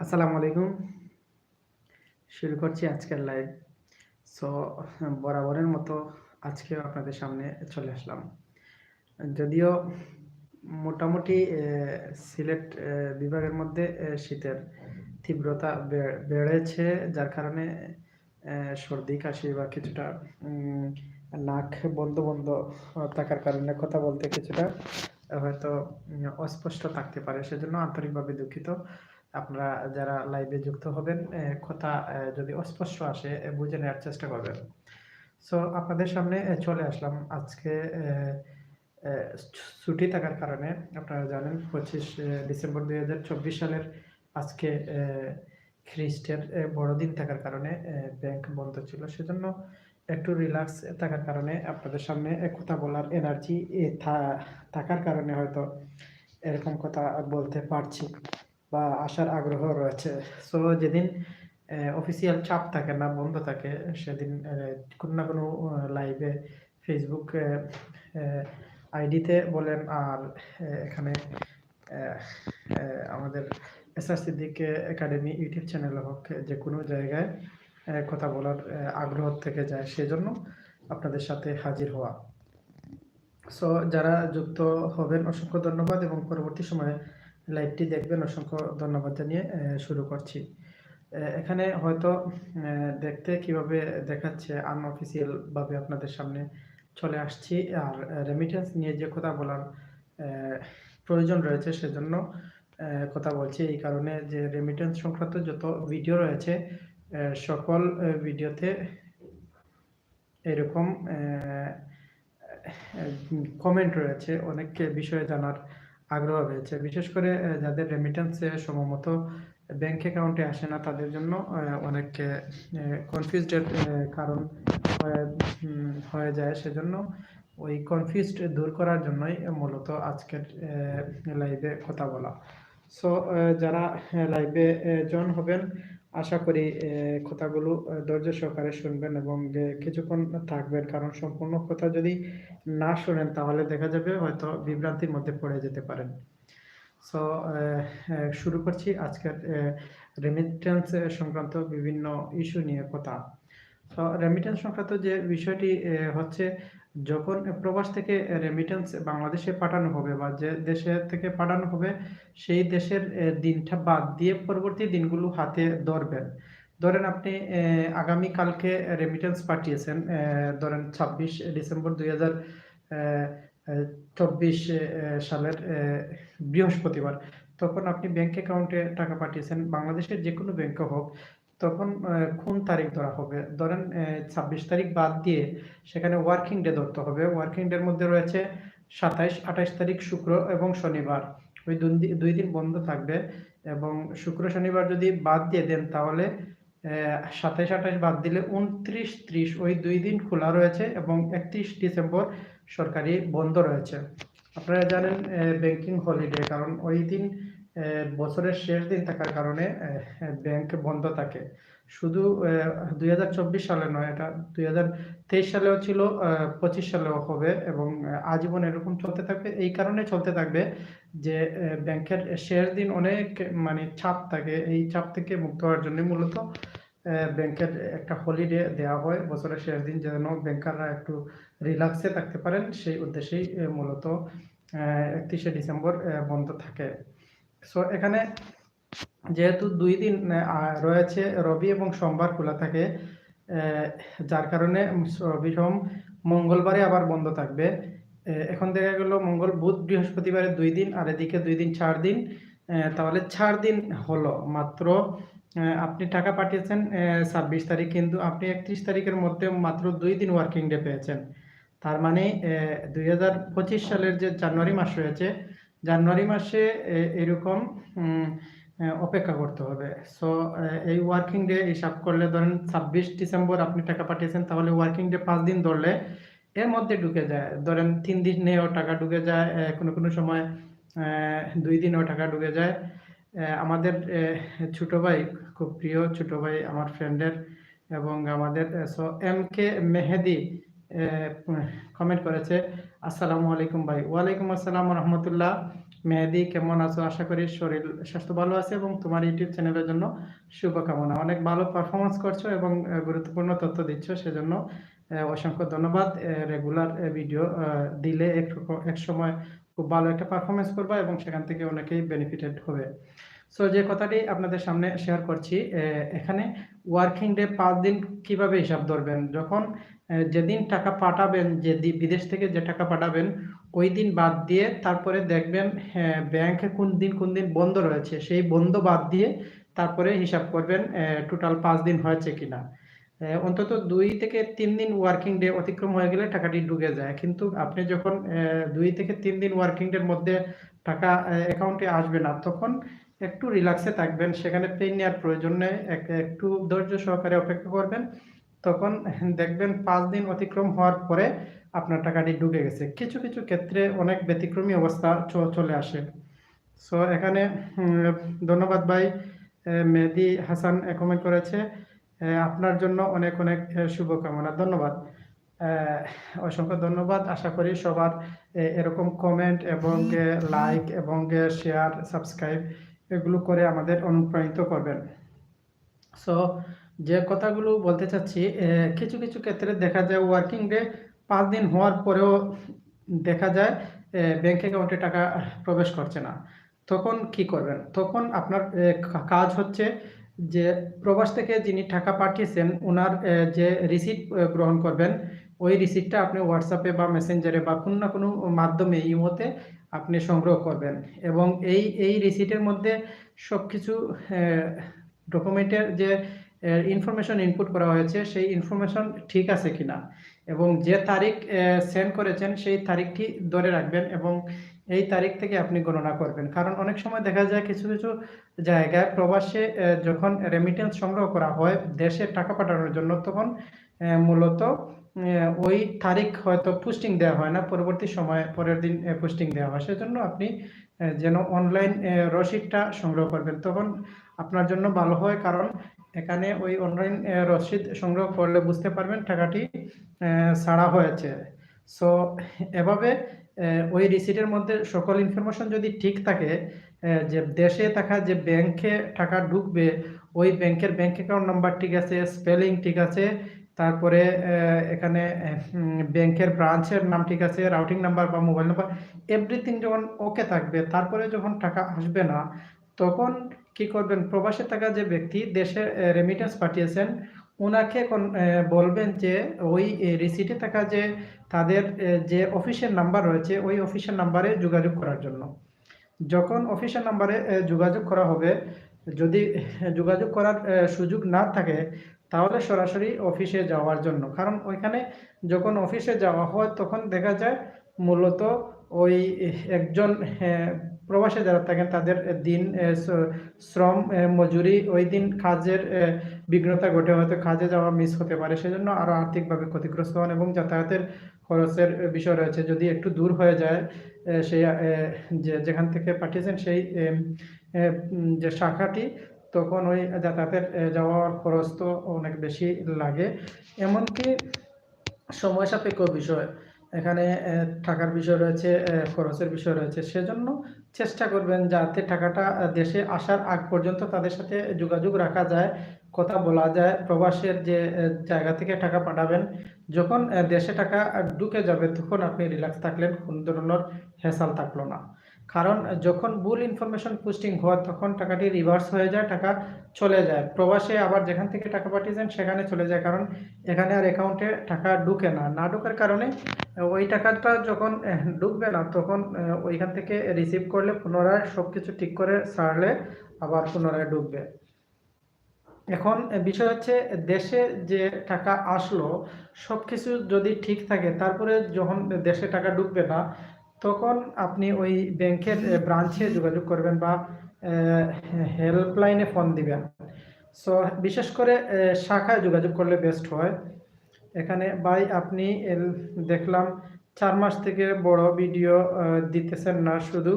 আসসালামু আলাইকুম। শুরু করছি আজকের লাইভ সো বরাবরের মতো আজকেও আপনাদের সামনে চলে আসলাম। যদিও মোটামুটি সিলেট বিভাগের মধ্যে শীতের তীব্রতা বেড়েছে, যার কারণে সর্দি, কাশি বা কিছুটা নাক বন্ধ বন্ধ থাকার কারণে কথা বলতে কিছুটা হয়তো অস্পষ্ট থাকতে পারে। সেজন্য আন্তরিকভাবে দুঃখিত। আপনারা যারা লাইভে যুক্ত হবেন কথা যদি অস্পষ্ট আসে বুঝে নেওয়ার চেষ্টা করবেন। সো আপনাদের সামনে চলে আসলাম। আজকে ছুটি থাকার কারণে, আপনারা জানেন, পঁচিশ ডিসেম্বর দুই হাজার চব্বিশ সালের আজকে খ্রিস্টের বড়দিন থাকার কারণে ব্যাংক বন্ধ ছিল। সেজন্য একটু রিল্যাক্স থাকার কারণে আপনাদের সামনে আহ, কথা বলার এনার্জি থাকার কারণে হয়তো এরকম কথা বলতে পারছি বা আসার আগ্রহ রয়েছে। সো যেদিন অফিসিয়াল চাপ থাকে না বন্ধ থাকে সেদিন কোনো না কোনো লাইভে ফেসবুক আইডিতে বলেন আর এখানে আমাদের SR Siddique academy YouTube channel হোক যে কোনো জায়গায় কথা বলার আগ্রহ থেকে যায়। সেজন্য আপনাদের সাথে হাজির হওয়া। সো যারা যুক্ত হবেন, অসংখ্য ধন্যবাদ এবং পরবর্তী সময়ে লাইভটি দেখবেন। অসংখ্য ধন্যবাদ জানিয়ে শুরু করছি। এখানে হয়তো দেখতে কীভাবে দেখাচ্ছে আনঅফিসিয়াল ভাবে আপনাদের সামনে চলে আসছি। আর রেমিটেন্স নিয়ে যে কথা বলার প্রয়োজন রয়েছে, সেজন্য কথা বলছি। এই কারণে যে রেমিটেন্স সংক্রান্ত যত ভিডিও রয়েছে সকল ভিডিওতে এরকম কমেন্ট রয়েছে, অনেক বিষয়ে জানার আগ্রহ রয়েছে। বিশেষ করে যাদের রেমিটেন্সে সময়মত ব্যাংক অ্যাকাউন্টে আসে না, তাদের জন্য অনেক কনফিউজডের কারণ হয়ে যায়। সেজন্য ওই কনফিউজড দূর করার জন্যই মূলত আজকের লাইভে কথা বলা। সো যারা লাইভে জয়েন হবেন আশা করি কথাগুলো ধৈর্য সহকারে শুনবেন এবং কিছুক্ষণ থাকবেন। কারণ সম্পূর্ণ কথা যদি না শোনেন, তাহলে দেখা যাবে হয়তো বিভ্রান্তির মধ্যে পড়ে যেতে পারেন। সো শুরু করছি আজকের রেমিটেন্স সংক্রান্ত বিভিন্ন ইস্যু নিয়ে কথা। তো রেমিটেন্স সংক্রান্ত যে বিষয়টি হচ্ছে যখন প্রবাস থেকে রেমিটেন্স বাংলাদেশে পাঠানো হবে বা যে দেশে থেকে পাঠানো হবে, সেই দেশের দিনটা বাদ দিয়ে পরবর্তী দিনগুলো হাতে ধরবেন। ধরেন আপনি আগামী কালকে রেমিটেন্স পাঠিয়েছেন ধরেন ছাব্বিশ ডিসেম্বর দুই হাজার চব্বিশ সালের বৃহস্পতিবার, তখন আপনি ব্যাংক অ্যাকাউন্টে টাকা পাঠিয়েছেন। বাংলাদেশের যে কোনো ব্যাংকে হোক তখন কোন তারিখ ধরা হবে? ধরেন ছাব্বিশ তারিখ বাদ দিয়ে সেখানে ওয়ার্কিং ডে ধরতে হবে। ওয়ার্কিং ডের মধ্যে রয়েছে সাতাইশ, আঠাইশ তারিখ শুক্র এবং শনিবার। ওই দুই দিন বন্ধ থাকবে এবং শুক্র, শনিবার যদি বাদ দিয়ে দেন তাহলে সাতাইশ, আঠাইশ বাদ দিলে উনত্রিশ, ত্রিশ ওই দুই দিন খোলা রয়েছে এবং একত্রিশ ডিসেম্বর সরকারি বন্ধ রয়েছে। আপনারা জানেন ব্যাংকিং হলিডে কারণ ওই দিন বছরের শেষ দিন থাকার কারণে ব্যাংক বন্ধ থাকে। শুধু দুই হাজার চব্বিশ সালে নয়, এটা দুই হাজার তেইশ সালেও ছিল পঁচিশ সালেও হবে এবং আজীবন এরকম চলতে থাকবে। এই কারণে চলতে থাকবে যে ব্যাংকের শেষ দিন অনেক মানে চাপ থাকে। এই চাপ থেকে মুক্ত হওয়ার জন্য মূলত ব্যাংকের একটা হলিডে দেওয়া হয়। বছরের শেষ দিন যেন ব্যাংকাররা একটু রিল্যাক্সে থাকতে পারেন। সেই উদ্দেশ্যেই মূলত একত্রিশে ডিসেম্বর বন্ধ থাকে। সো এখানে যেহেতু দুই দিন রয়েছে রবি এবং সোমবার খোলা থাকে যার কারণে রবি, সোম, মঙ্গলবারে আবার বন্ধ থাকবে। এখন দেখা গেল মঙ্গল, বুধ, বৃহস্পতিবারে দুই দিন, আর এদিকে দুই দিন চার দিন তাহলে চার দিন হলো মাত্র। আপনি টাকা পাঠিয়েছেন ছাব্বিশ তারিখ, কিন্তু আপনি একত্রিশ তারিখের মধ্যে মাত্র দুই দিন ওয়ার্কিং ডে পেয়েছেন। তার মানে দুই হাজার পঁচিশ সালের যে জানুয়ারি মাস রয়েছে জানুয়ারি মাসে এরকম অপেক্ষা করতে হবে। সো এই ওয়ার্কিং ডে হিসাব করলে ধরেন ছাব্বিশ ডিসেম্বর আপনি টাকা পাঠিয়েছেন, তাহলে ওয়ার্কিং ডে পাঁচ দিন ধরলে এর মধ্যে ঢুকে যায়। ধরেন তিন দিন দিনেও টাকা ঢুকে যায় কোনো কোনো সময় দুই দিনেও টাকা ঢুকে যায়। আমাদের ছোট ভাই, খুব প্রিয় ছোট ভাই, আমার ফ্রেন্ডের এবং আমাদের S M K Mehedi comment করেছে আসসালামু আলাইকুম ভাই। ওয়ালাইকুম আসসালাম রহমতুল্লাহ। মেহেদি, কেমন আছো? আশা করি শরীর স্বাস্থ্য ভালো আছে এবং তোমার ইউটিউব চ্যানেলের জন্য শুভকামনা। অনেক ভালো পারফরমেন্স করছ এবং গুরুত্বপূর্ণ তথ্য দিচ্ছ, সেজন্য অসংখ্য ধন্যবাদ। রেগুলার ভিডিও দিলে এক সময় খুব ভালো একটা পারফরমেন্স করবা এবং সেখান থেকে অনেকেই বেনিফিটেড হবে। সো যে কথাটি আপনাদের সামনে শেয়ার করছি এখানে ওয়ার্কিং ডে পাঁচ দিন কীভাবে হিসাব ধরবেন? যখন যেদিন টাকা পাঠাবেন, যে বিদেশ থেকে যে টাকা পাঠাবেন, ওই দিন বাদ দিয়ে তারপরে দেখবেন ব্যাংকে কোন দিন কোন দিন বন্ধ রয়েছে, সেই বন্ধ বাদ দিয়ে তারপরে হিসাব করবেন টোটাল পাঁচ দিন হয়েছে কিনা। অন্তত দুই থেকে তিন দিন ওয়ার্কিং ডে অতিক্রম হয়ে গেলে টাকাটি ঢুকে যায়। কিন্তু আপনি যখন দুই থেকে তিন দিন ওয়ার্কিং ডের মধ্যে টাকা অ্যাকাউন্টে আসবে না, তখন একটু রিল্যাক্সে থাকবেন, সেখানে পেন নেওয়ার প্রয়োজন নেই, এক- একটু ধৈর্য সহকারে অপেক্ষা করবেন, তখন দেখবেন পাঁচ দিন অতিক্রম হওয়ার পরে আপনার টাকাটি ডুবে গেছে। কিছু কিছু ক্ষেত্রে অনেক ব্যতিক্রমী অবস্থা চলে আসে। সো এখানে ধন্যবাদ ভাই মেহেদি হাসান কমেন্ট করেছে আপনার জন্য অনেক অনেক শুভকামনা। ধন্যবাদ। অসংখ্য ধন্যবাদ। আশা করি সবার এরকম কমেন্ট এবং লাইক এবং শেয়ার সাবস্ক্রাইব এগুলো করে আমাদের অনুপ্রাণিত করবেন। সো যে কথাগুলো বলতে চাচ্ছি কিছু কিছু ক্ষেত্রে দেখা যায় ওয়ার্কিং ডে পাঁচ দিন হওয়ার পরেও দেখা যায় ব্যাংক অ্যাকাউন্টে টাকা প্রবেশ করছে না। তখন কি করবেন? তখন আপনার কাজ হচ্ছে যে প্রবাস থেকে যিনি টাকা পাঠিয়েছেন ওনার যে রিসিট গ্রহণ করবেন ওই রিসিটটা আপনি হোয়াটসঅ্যাপে বা মেসেঞ্জারে বা কোনো না কোনো মাধ্যমে ইমোতে আপনি সংগ্রহ করবেন। এবং এই এই রিসিটের মধ্যে সব কিছু ডকুমেন্টের যে ইনফরমেশন ইনপুট করা হয়েছে, সেই ইনফরমেশন ঠিক আছে কিনা? এবং যে তারিখ সেন্ড করেছেন, সেই তারিখটি ধরে রাখবেন এবং এই তারিখ থেকে আপনি গণনা করবেন। কারণ অনেক সময় দেখা যায় কিছু কিছু জায়গায় প্রবাসে যখন রেমিটেন্স সংগ্রহ করা হয় দেশে টাকা পাঠানোর জন্য, তখন মূলত ওই তারিখ হয়তো পোস্টিং দেওয়া হয় না, পরবর্তী সময়ে, পরের দিন পোস্টিং দেওয়া হয়। সেজন্য আপনি যেন অনলাইন রসিদটা সংগ্রহ করবেন। তখন আপনার জন্য ভালো হয়, কারণ এখানে ওই অনলাইন রসিদ সংগ্রহ করলে বুঝতে পারবেন টাকাটি ছাড়া হয়েছে। সো এভাবে ওই রিসিটের মধ্যে সকল ইনফরমেশন যদি ঠিক থাকে যে দেশে থাকা যে ব্যাংকে টাকা ঢুকবে, ওই ব্যাংকের ব্যাংক অ্যাকাউন্ট নাম্বার ঠিক আছে স্পেলিং ঠিক আছে তারপরে এখানে ব্যাংকের ব্রাঞ্চের নাম ঠিক আছে রাউটিং নাম্বার বা মোবাইল নাম্বার এভরিথিং যখন ওকে থাকবে, তারপরে যখন টাকা আসবে না, তখন কি করবেন? প্রবাসে থাকা যে ব্যক্তি দেশে রেমিটেন্স পাঠিয়েছেন ওনাকে বলবেন যে ওই রিসিটে থাকা যে তাদের যে অফিসের নাম্বার রয়েছে, ওই অফিসের নাম্বারে যোগাযোগ করার জন্য। যখন অফিসের নাম্বারে যোগাযোগ করা হবে, যদি যোগাযোগ করার সুযোগ না থাকে তাহলে সরাসরি অফিসে যাওয়ার জন্য। কারণ ওইখানে যখন অফিসে যাওয়া হয়, তখন দেখা যায় মূলত ওই একজন প্রবাসে যারা থাকেন, তাদের দিন শ্রম মজুরি, ওই দিন কাজের বিঘ্নতা ঘটে হয়তো কাজে যাওয়া মিস হতে পারে। সেজন্য আরও আর্থিকভাবে ক্ষতিগ্রস্ত হন এবং যাতায়াতের খরচের বিষয় রয়েছে। যদি একটু দূর হয়ে যায় সেই যেখান থেকে পাঠিয়েছেন সেই যে শাখাটি তখন ওই যাতায়াতের যাওয়ার খরচ তো অনেক বেশি লাগে। এমনকি সময় সাপেক্ষ বিষয়। এখানে টাকার বিষয় রয়েছে খরচের বিষয় রয়েছে। সেজন্য চেষ্টা করবেন যাতে টাকাটা দেশে আসার আগ পর্যন্ত তাদের সাথে যোগাযোগ রাখা যায়, কথা বলা যায়। প্রবাসের যে জায়গা থেকে টাকা পাঠাবেন, যখন দেশে টাকা ঢুকে যাবে, তখন আপনি রিল্যাক্স থাকলেন, কোন ধরনের হেসাল থাকল না। কারণ যখন ভুল ইনফরমেশন পোস্টিং হয়, তখন টাকাটি রিভার্স হয়ে যায়, টাকা চলে যায়। প্রবাসে আবার যেখান থেকে টাকা পাঠিয়েছেন, সেখানে চলে যায়। কারণ এখানে আর অ্যাকাউন্টে টাকা ঢুকে না। না ঢোকার কারণে ওই টাকাটা যখন ঢুকবে না, তখন ওইখান থেকে রিসিভ করলে পুনরায় সব কিছু ঠিক করে সারলে আবার পুনরায় ঢুকবে। এখন বিষয় হচ্ছে, দেশে যে টাকা আসলো সব কিছু যদি ঠিক থাকে, তারপরে যখন দেশে টাকা ঢুকবে না তখন আপনি ওই ব্যাংকের ব্রাঞ্চে যোগাযোগ করবেন বা হেল্পলাইনে ফোন দিবেন। সো বিশেষ করে শাখায় যোগাযোগ করলে বেস্ট হয়। এখানে ভাই আপনি দেখলাম চার মাস থেকে বড় ভিডিও দিতেছেন না, শুধু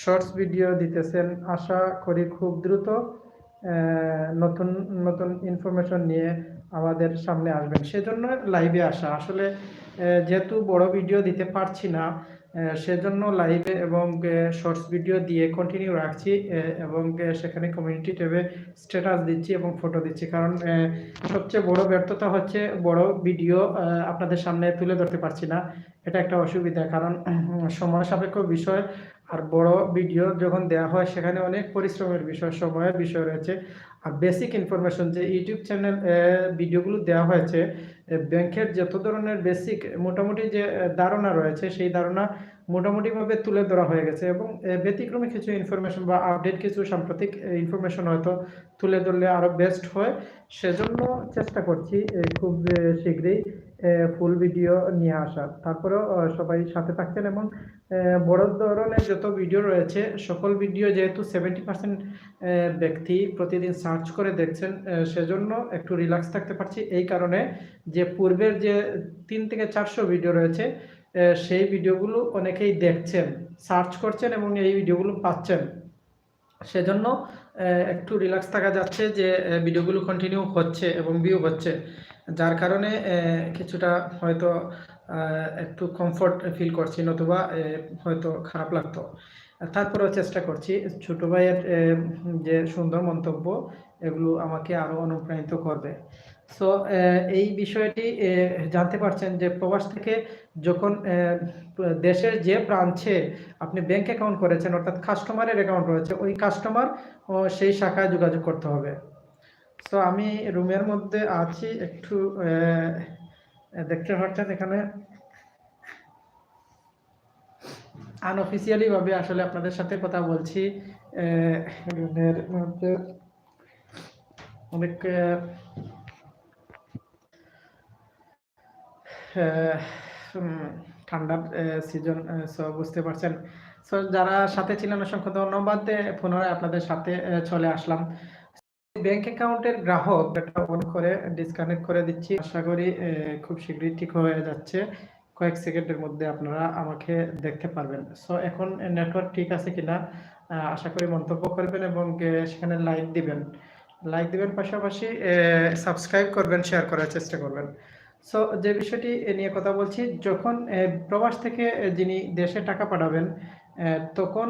শর্টস ভিডিও দিতেছেন। আশা করি খুব দ্রুত নতুন নতুন ইনফরমেশন নিয়ে আমাদের সামনে আসবেন। সেজন্য লাইভে আসা। আসলে যেহেতু বড় ভিডিও দিতে পারছি না সেজন্য লাইভে এবং শর্টস ভিডিও দিয়ে কন্টিনিউ রাখছি এবং সেখানে কমিউনিটি ট্যাবে স্ট্যাটাস দিচ্ছি এবং ফটো দিচ্ছি। কারণ সবচেয়ে বড় ব্যর্থতা হচ্ছে বড় ভিডিও আপনাদের সামনে তুলে ধরতে পারছি না। এটা একটা অসুবিধা, কারণ সময় সাপেক্ষ বিষয়। আর বড় ভিডিও যখন দেওয়া হয়, সেখানে অনেক পরিশ্রমের বিষয়, সময়ের বিষয় রয়েছে। আর বেসিক ইনফরমেশন যে ইউটিউব চ্যানেল ভিডিওগুলো দেওয়া হয়েছে ব্যাংকের যত ধরনের বেসিক মোটামুটি যে ধারণা রয়েছে, সেই ধারণা মোটামুটিভাবে তুলে ধরা হয়ে গেছে এবং ব্যতিক্রমী কিছু ইনফরমেশন বা আপডেট কিছু সাম্প্রতিক ইনফরমেশন হয়তো তুলে ধরলে আরও বেস্ট হয়। সেজন্য চেষ্টা করছি খুব শীঘ্রই ফুল ভিডিও নিয়ে আসার তারপরেও সবাই সাথে থাকছেন এবং বড় ধরনের যত ভিডিও রয়েছে, সকল ভিডিও যেহেতু সেভেন্টি পার্সেন্ট ব্যক্তি প্রতিদিন সার্চ করে দেখছেন সেজন্য একটু রিল্যাক্স থাকতে পারছি। এই কারণে যে পূর্বের যে তিন থেকে চারশো ভিডিও রয়েছে সেই ভিডিওগুলো অনেকেই দেখছেন সার্চ করছেন এবং এই ভিডিওগুলো পাচ্ছেন। সেজন্য একটু রিল্যাক্স থাকা যাচ্ছে যে ভিডিওগুলো কন্টিনিউ হচ্ছে এবং ভিউ হচ্ছে। যার কারণে কিছুটা হয়তো একটু কমফোর্ট ফিল করছি নতুবা হয়তো খারাপ লাগতো। তারপরেও চেষ্টা করছি। ছোট ভাইয়ের যে সুন্দর মন্তব্য এগুলো আমাকে আরও অনুপ্রাণিত করবে। সো এই বিষয়টি জানতে পারছেন যে প্রবাস থেকে যখন দেশের যে ব্রাঞ্চে আপনি ব্যাংক অ্যাকাউন্ট করেছেন, অর্থাৎ কাস্টমারের অ্যাকাউন্ট রয়েছে, ওই কাস্টমার সেই শাখায় যোগাযোগ করতে হবে। সো আমি রুমের মধ্যে আছি, একটু দেখতে পাচ্ছেন এখানে। আনঅফিসিয়ালি ভাবে আসলে আপনাদের সাথে কথা বলছি রুমের মধ্যে। অনেক ঠান্ডার সিজন সো বুঝতে পারছেন। সো যারা সাথে ছিলেন, অসংখ্য ধন্যবাদ। পুনরায় আপনাদের সাথে চলে আসলাম। ব্যাংক অ্যাকাউন্টের গ্রাহক এটা অন করে ডিসকানেক্ট করে দিচ্ছি। আশা করি খুব শীঘ্রই ঠিক হয়ে যাচ্ছে। কয়েক সেকেন্ডের মধ্যে আপনারা আমাকে দেখতে পারবেন। সো এখন নেটওয়ার্ক ঠিক আছে কিনা আশা করি মন্তব্য করবেন এবং সেখানে লাইক দিবেন। লাইক দিবেন, পাশাপাশি সাবস্ক্রাইব করবেন শেয়ার করার চেষ্টা করবেন। সো যে বিষয়টি নিয়ে কথা বলছি, যখন প্রবাস থেকে যিনি দেশে টাকা পাঠাবেন তখন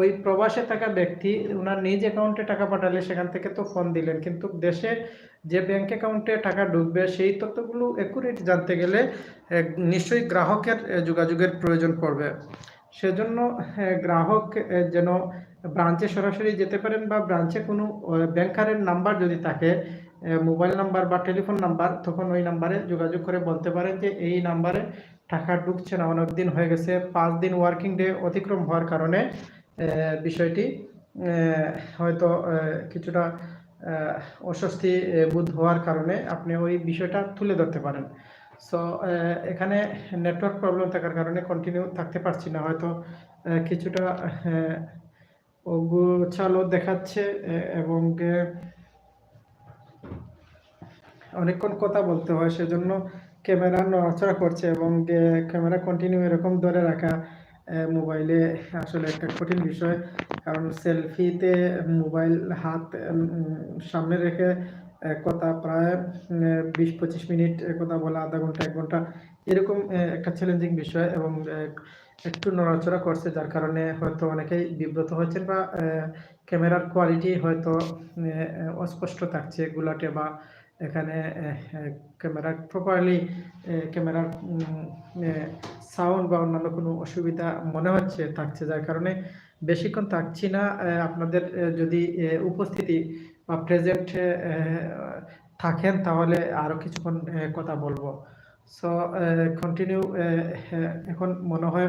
ওই প্রবাসে থাকা ব্যক্তি ওনার নিজ অ্যাকাউন্টে টাকা পাঠালে সেখান থেকে তো ফোন দিলেন। কিন্তু দেশে যে ব্যাংক অ্যাকাউন্টে টাকা ঢুকবে, সেই তথ্যগুলো একুরেট জানতে গেলে নিশ্চয়ই গ্রাহকের যোগাযোগের প্রয়োজন পড়বে। সেজন্য গ্রাহক যেন ব্রাঞ্চে সরাসরি যেতে পারেন বা ব্রাঞ্চে কোনো ব্যাংকারের নাম্বার যদি থাকে মোবাইল নাম্বার বা টেলিফোন নাম্বার তখন ওই নাম্বারে যোগাযোগ করে বলতে পারেন যে এই নাম্বারে টাকা ঢুকছে না অনেক দিন হয়ে গেছে। পাঁচ দিন ওয়ার্কিং ডে অতিক্রম হওয়ার কারণে বিষয়টি হয়তো কিছুটা অস্বস্তি বোধ হওয়ার কারণে আপনি ওই বিষয়টা তুলে ধরতে পারেন। সো এখানে নেটওয়ার্ক প্রবলেম থাকার কারণে কন্টিনিউ থাকতে পারছি না। হয়তো কিছুটা অগোছালো দেখাচ্ছে এবং অনেকক্ষণ কথা বলতে হয়, সেজন্য ক্যামেরা নড়াচড়া করছে এবং ক্যামেরা কন্টিনিউ এরকম ধরে রাখা মোবাইলে আসলে একটা কঠিন বিষয়। কারণ সেলফিতে মোবাইল হাত সামনে রেখে কথা প্রায় বিশ পঁচিশ মিনিট কথা বলা আধা ঘণ্টা, এক ঘণ্টা, এরকম একটা চ্যালেঞ্জিং বিষয় এবং একটু নড়াচড়া করছে, যার কারণে হয়তো অনেকেই বিব্রত হচ্ছেন বা ক্যামেরার কোয়ালিটি হয়তো অস্পষ্ট থাকছে গুলাটে বা এখানে ক্যামেরা প্রপারলি ক্যামেরার সাউন্ড বা অন্যান্য কোনো অসুবিধা মনে হচ্ছে, থাকছে, যার কারণে বেশিক্ষণ থাকছি না আপনাদের যদি উপস্থিতি বা প্রেজেন্ট থাকেন তাহলে আরও কিছুক্ষণ কথা বলব। সো কন্টিনিউ এখন মনে হয়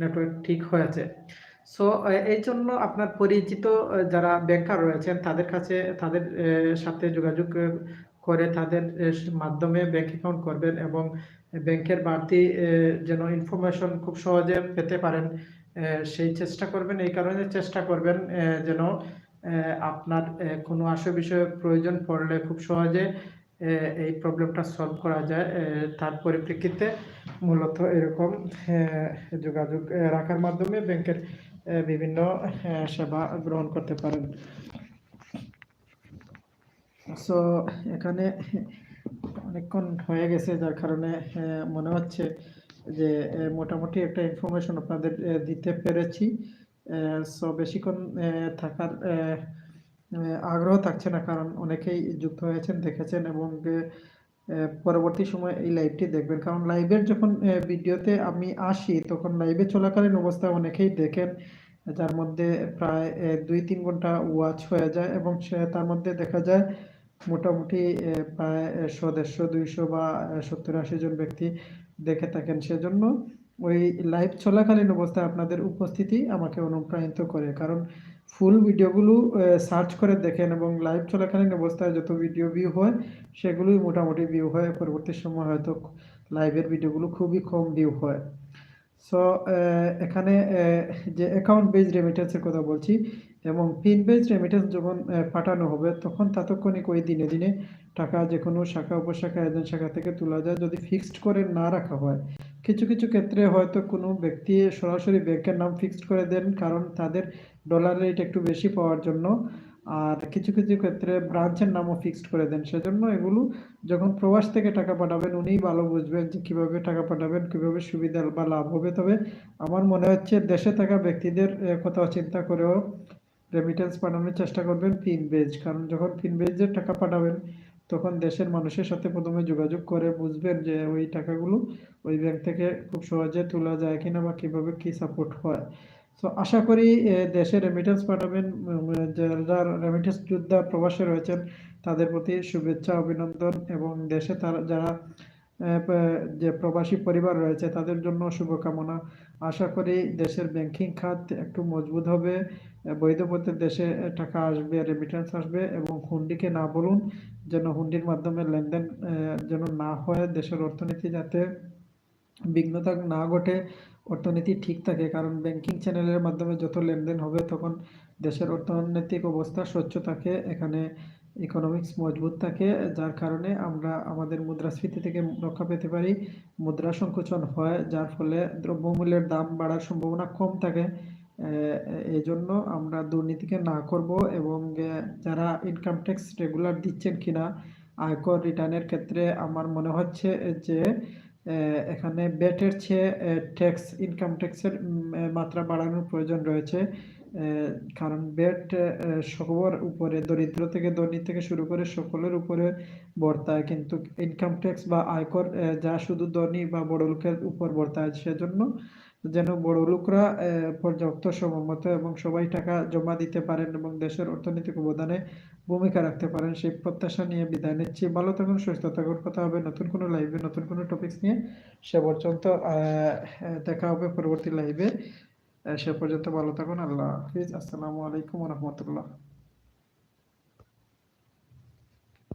নেটওয়ার্ক ঠিক হয়েছে সো এই জন্য আপনার পরিচিত যারা ব্যাংকার রয়েছেন, তাদের কাছে, তাদের সাথে যোগাযোগ করে তাদের মাধ্যমে ব্যাংক অ্যাকাউন্ট করবেন এবং ব্যাংকের বাড়তি যেন ইনফরমেশন খুব সহজে পেতে পারেন সেই চেষ্টা করবেন। এই কারণে চেষ্টা করবেন যেন আপনার কোনো আশু বিষয়ে প্রয়োজন পড়লে খুব সহজে এই প্রবলেমটা সলভ করা যায় তার পরিপ্রেক্ষিতে মূলত এরকম যোগাযোগ রাখার মাধ্যমে ব্যাংকের বিভিন্ন সেবা গ্রহণ করতে পারেন। সো এখানে অনেকক্ষণ হয়ে গেছে, যার কারণে মনে হচ্ছে যে মোটামুটি একটা ইনফরমেশন আপনাদের দিতে পেরেছি। সো বেশিক্ষণ থাকার আগ্রহ থাকছে না, কারণ অনেকেই যুক্ত হয়েছেন দেখেছেন এবং পরবর্তী সময় এই লাইভটি দেখবেন। কারণ লাইভের যখন ভিডিওতে আমি আসি, তখন লাইভে চলাকালীন অবস্থায় অনেকেই দেখেন, যার মধ্যে প্রায় দুই তিন ঘণ্টা ওয়াচ হয়ে যায় এবং সে, তার মধ্যে দেখা যায় মোটামুটি প্রায় দেড়শো, দুইশো বা সত্তর, আশি জন ব্যক্তি দেখে থাকেন। সেজন্য ওই লাইভ চলাকালীন অবস্থায় আপনাদের উপস্থিতি আমাকে অনুপ্রাণিত করে। কারণ ফুল ভিডিওগুলো সার্চ করে দেখেন এবং লাইভ চলাকালীন অবস্থায় যত ভিডিও ভিউ হয়, সেগুলোই মোটামুটি ভিউ হয় পরবর্তী সময় হয়তো লাইভের ভিডিওগুলো খুবই কম ভিউ হয়। সো এখানে যে অ্যাকাউন্ট বেজ রেমিটেন্সের কথা বলছি এবং পিন বেজ রেমিটেন্স যখন পাঠানো হবে, তখন তাৎক্ষণিক ওই দিনে দিনে টাকা যে কোনো শাখা, উপশাখা এজেন্ট শাখা থেকে তোলা যায়। যদি ফিক্সড করে না রাখা হয় কিছু কিছু ক্ষেত্রে হয়তো কোনো ব্যক্তি সরাসরি ব্যাংকের নাম ফিক্সড করে দেন কারণ তাদের ডলার রেট একটু বেশি পাওয়ার জন্য। আর কিছু কিছু ক্ষেত্রে ব্রাঞ্চের নামও ফিক্সড করে দেন। সেজন্য এগুলো যখন প্রবাস থেকে টাকা পাঠাবেন উনিই ভালো বুঝবেন যে কীভাবে টাকা পাঠাবেন কীভাবে সুবিধা বা লাভ হবে। তবে আমার মনে হচ্ছে দেশে থাকা ব্যক্তিদের এ, কথাও চিন্তা করেও রেমিটেন্স পাঠানোর চেষ্টা করবেন পিন বেজ কারণ যখন পিন বেজের টাকা পাঠাবেন তখন দেশের মানুষের সাথে প্রথমে যোগাযোগ করে বুঝবেন যে ওই টাকাগুলো ওই ব্যাংক থেকে খুব সহজে তোলা যায় কিনা বা কীভাবে কি সাপোর্ট হয়। তো আশা করি দেশে রেমিটেন্স পাঠাবেন যারা রেমিটেন্স যোদ্ধা প্রবাসে রয়েছেন, তাদের প্রতি শুভেচ্ছা, অভিনন্দন এবং দেশে তারা, যারা যে প্রবাসী পরিবার রয়েছে, তাদের জন্য শুভকামনা। আশা করি দেশের ব্যাংকিং খাত একটু মজবুত হবে। বৈধ পথে দেশে টাকা আসবে রেমিটেন্স আসবে এবং হুন্ডিকে না বলুন, যেন হুন্ডির মাধ্যমে লেনদেন যেন না হয় দেশের অর্থনীতি যাতে বিঘ্নতা না ঘটে, অর্থনীতি ঠিক থাকে। কারণ ব্যাংকিং চ্যানেলের মাধ্যমে যত লেনদেন হবে, তখন দেশের অর্থনৈতিক অবস্থা স্বচ্ছ থাকে। এখানে ইকোনমিক্স মজবুত থাকে, যার কারণে আমরা আমাদের মুদ্রাস্ফীতি থেকে রক্ষা পেতে পারি। মুদ্রা সংকোচন হয়, যার ফলে দ্রব্যমূল্যের দাম বাড়ার সম্ভাবনা কম থাকে। এই জন্য আমরা দুর্নীতিকে না করব এবং যারা ইনকাম ট্যাক্স রেগুলার দিচ্ছেন কিনা, আয়কর রিটার্নের ক্ষেত্রে আমার মনে হচ্ছে যে এখানে ব্যাটের চেয়ে ট্যাক্স ইনকাম ট্যাক্সের মাত্রা বাড়ানোর প্রয়োজন রয়েছে। কারণ ব্যাট সবার উপরে, দরিদ্র থেকে ধনী থেকে শুরু করে সকলের উপরে বর্তায় কিন্তু ইনকাম ট্যাক্স বা আয়কর যা শুধু ধনী বা বড় লোকের উপর বর্তায় সেজন্য যেন বড় লোকরা পর্যাপ্ত সময়মত এবং সবাই টাকা জমা দিতে পারেন এবং দেশের অর্থনৈতিক অবদানে ভূমিকা রাখতে পারেন, সেই প্রত্যাশা নিয়ে বিদায় নিচ্ছি। ভালো থাকুন, সুস্থ থাকুন, কথা হবে নতুন কোনো লাইভে নতুন কোনো টপিকস নিয়ে। সে পর্যন্ত দেখা হবে পরবর্তী লাইভে সে পর্যন্ত ভালো থাকুন। আল্লাহ হাফিজ। আসসালামু আলাইকুম রহমতুল্লাহ।